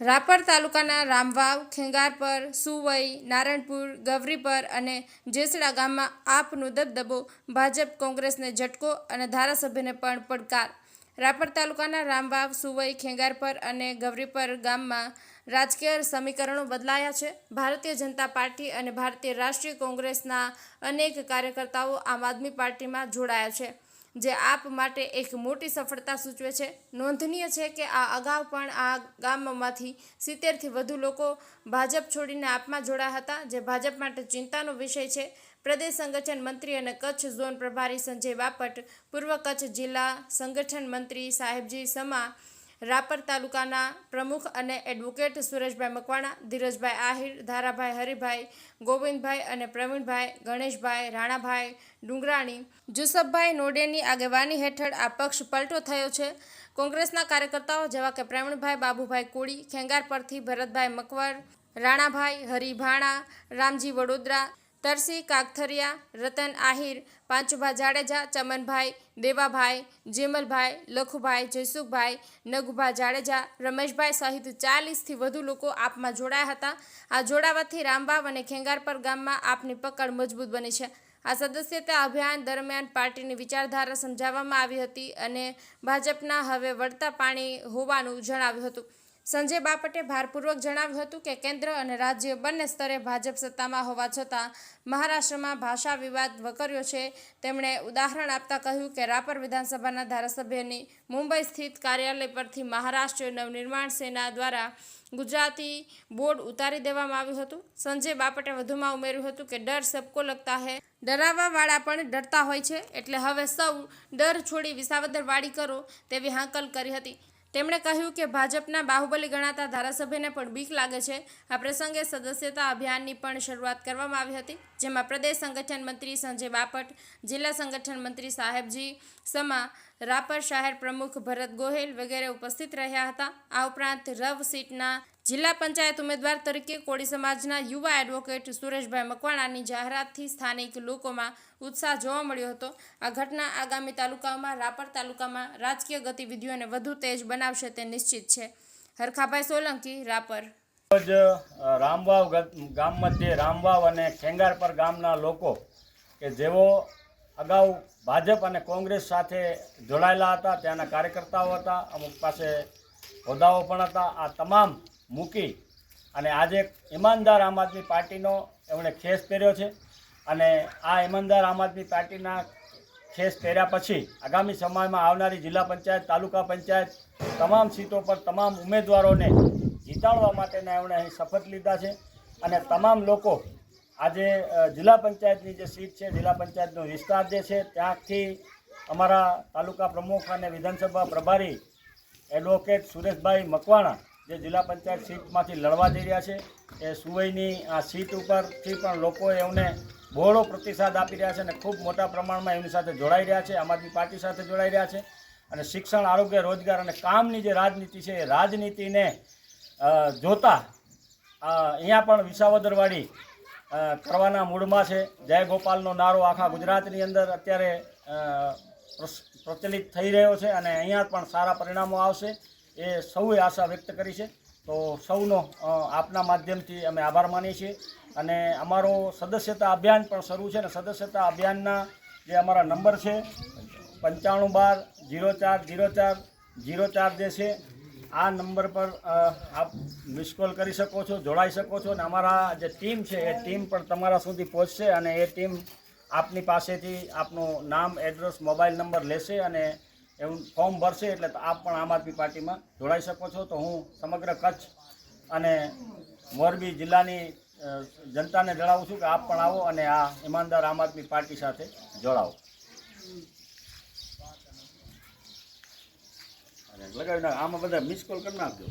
રાપર તાલુકાના રામવાવ ખેંગારપર સુવઈ, નારણપુર ગવરીપર અને જેસડા ગામમાં આપનો દબદબો ભાજપ કોંગ્રેસને ઝટકો અને ધારાસભ્યને પણ પડકાર. રાપર તાલુકાના રામવાવ, સુવઈ ખેંગારપર અને ગવરીપર ગામમાં રાજકીય સમીકરણો બદલાયા છે. ભારતીય જનતા પાર્ટી અને ભારતીય રાષ્ટ્રીય કોંગ્રેસના અનેક કાર્યકર્તાઓ આમ આદમી પાર્ટીમાં જોડાયા છે. જે આપ માટે એક મોટી સફળતા સૂચવે છે. નોંધનીય છે કે આ અગાઉ પણ આ ગામમાંથી સિત્તેરથી વધુ લોકો ભાજપ છોડીને આપમાં જોડાયા હતા, જે ભાજપ માટે ચિંતાનો વિષય છે. પ્રદેશ સંગઠન મંત્રી અને કચ્છ ઝોન પ્રભારી સંજય બાપટ, પૂર્વ કચ્છ જિલ્લા સંગઠન મંત્રી સાહેબજી સમા રાપર તાલુકાના પ્રમુખ અને એડવોકેટ સુરેશભાઈ મકવાણા, ધીરજભાઈ આહિર, ધારાભાઈ હરિભાઈ, ગોવિંદભાઈ અને પ્રવીણભાઈ, ગણેશભાઈ, રાણાભાઈ ડુંગરાણી, જુસફભાઈ નોડેની આગેવાની હેઠળ આ પક્ષ પલટો થયો છે. કોંગ્રેસના કાર્યકર્તાઓ જેવા કે પ્રવીણભાઈ, બાબુભાઈ કોળી ખેંગાર પરથી ભરતભાઈ મકવર રાણાભાઈ હરિભાણા, રામજી વડોદરા તરસી કાગથરિયા રતન, આહિર, પાંચુભા જાડેજા, ચમનભાઈ, દેવાભાઈ, જેમલભાઈ, લખુભાઈ, જયસુખભાઈ, નગુભા જાડેજા, રમેશભાઈ સહિત ચાલીસથી વધુ લોકો આપમાં જોડાયા હતા. આ જોડાવાથી રામબાવ અને ખેંગારપર ગામમાં આપની પકડ મજબૂત બની છે. આ સદસ્યતા અભિયાન દરમિયાન પાર્ટીની વિચારધારા સમજાવવામાં આવી હતી અને ભાજપના હવે વળતા પાણી હોવાનું જણાવ્યું હતું. સંજય બાપટે ભારપૂર્વક જણાવ્યું હતું કે કેન્દ્ર અને રાજ્ય બંને સ્તરે ભાજપ સત્તામાં હોવા છતાં મહારાષ્ટ્રમાં ભાષા વિવાદ વકર્યો છે. તેમણે ઉદાહરણ આપતા કહ્યું કે રાપર વિધાનસભાના ધારાસભ્યની મુંબઈ સ્થિત કાર્યાલય પરથી મહારાષ્ટ્ર નવનિર્માણ સેના દ્વારા ગુજરાતી બોર્ડ ઉતારી દેવામાં આવ્યું હતું. સંજય બાપટે વધુમાં ઉમેર્યું હતું કે ડર સબકો લગતા હૈ. ડરાવવાવાળા પણ ડરતા હોય છે. એટલે હવે સૌ ડર છોડી વિસાવદર વાળી કરો તેવી હાંકલ કરી હતી. તેમણે કહ્યું કે ભાજપના બાહુબલી ગણાતા ધારાસભ્યને પણ બીક લાગે છે. આ પ્રસંગે સદસ્યતા અભિયાનની પણ શરૂઆત કરવામાં આવી હતી, જેમાં પ્રદેશ સંગઠન મંત્રી સંજય બાપટ, જિલ્લા સંગઠન મંત્રી સાહેબજી સમા, રાપર શહેર પ્રમુખ ભરત ગોહેલ વગેરે ઉપસ્થિત રહ્યા હતા. આ ઉપરાંત રવ સીટના જિલ્લા પંચાયત ઉમેદવાર તરીકે કોળી સમાજના યુવા એડવોકેટ સુરેશભાઈ મકવાણાની જાહેરાતથી સ્થાનિક લોકોમાં ઉત્સાહ જોવા મળ્યો હતો. આ ઘટના આગામી તાલુકાઓમાં, રાપર તાલુકામાં રાજકીય ગતિવિધિઓને વધુ તેજ બનાવશે તે નિશ્ચિત છે. હરખાભાઈ સોલંકી, રાપર. રોજ રામવાવ ગામ મધ્યે રામવાવ અને ખેંગારપર ગામના લોકો કે જેઓ અગાઉ ભાજપ અને કોંગ્રેસ સાથે જોડાયેલા હતા, ત્યાંના કાર્યકર્તાઓ હતા, અમુક પાસે હોદ્દાઓ પણ હતા. આ તમામ મૂકી અને આજે ઈમાનદાર આમ આદમી પાર્ટીનો એમણે ખેસ પહેર્યો છે અને આ ઈમાનદાર આમ આદમી પાર્ટીના ખેસ પહેર્યા પછી આગામી સમયમાં આવનારી જિલ્લા પંચાયત, તાલુકા પંચાયત તમામ સીટો પર તમામ ઉમેદવારોને જીતાડવા માટેના એમણે અહીં શપથ લીધા છે અને તમામ લોકો આજે જિલ્લા પંચાયતની જે સીટ છે, જિલ્લા પંચાયતનો વિસ્તાર જે છે, ત્યાંથી અમારા તાલુકા પ્રમુખ અને વિધાનસભા પ્રભારી એડવોકેટ સુરેશભાઈ મકવાણા જે જિલ્લા પંચાયત સીટમાંથી લડવા જઈ રહ્યા છે, એ સુવઈની આ સીટ ઉપરથી પણ લોકો એમને બહોળો પ્રતિસાદ આપી રહ્યા છે અને ખૂબ મોટા પ્રમાણમાં એમની સાથે જોડાઈ રહ્યા છે, આમ આદમી પાર્ટી સાથે જોડાઈ રહ્યા છે. અને શિક્ષણ, આરોગ્ય, રોજગાર અને કામની જે રાજનીતિ છે, એ રાજનીતિને જોતા અહીંયા પણ વિસાવદરવાડી કરવાના મૂડમાં છે. જય ગોપાલનો નારો આખા ગુજરાતની અંદર અત્યારે પ્રચલિત થઈ રહ્યો છે અને અહીંયા પણ સારા પરિણામો આવશે. એ સૌએ આશા વ્યક્ત કરી છે. તો સૌનો આપના માધ્યમથી અમે આભાર માનીએ છીએ. અને અમારો સદસ્યતા અભિયાન પણ શરૂ છે અને સદસ્યતા અભિયાનના જે અમારા નંબર છે, પંચાણું બાર જીરો ચાર જીરો ચાર જીરો ચાર જે છે, આ નંબર પર આપ મિસ કોલ કરી શકો છો, જોડાઈ શકો છો અને અમારા જે ટીમ છે, એ ટીમ પણ તમારા સુધી પહોંચશે અને એ ટીમ આપની પાસેથી આપનું નામ, એડ્રેસ, મોબાઈલ નંબર લેશે અને એવું ફોર્મ ભરશે એટલે આપ પણ આમ આદમી પાર્ટીમાં જોડાઈ શકો છો. તો હું સમગ્ર કચ્છ અને મોરબી જિલ્લાની જનતાને જણાવું છું કે આપ પણ આવો અને આ ઈમાનદાર આમ આદમી પાર્ટી સાથે જોડાઓ. અને લગાવી નાખ. આમાં બધા મિસ કોલ કરી નાખજો.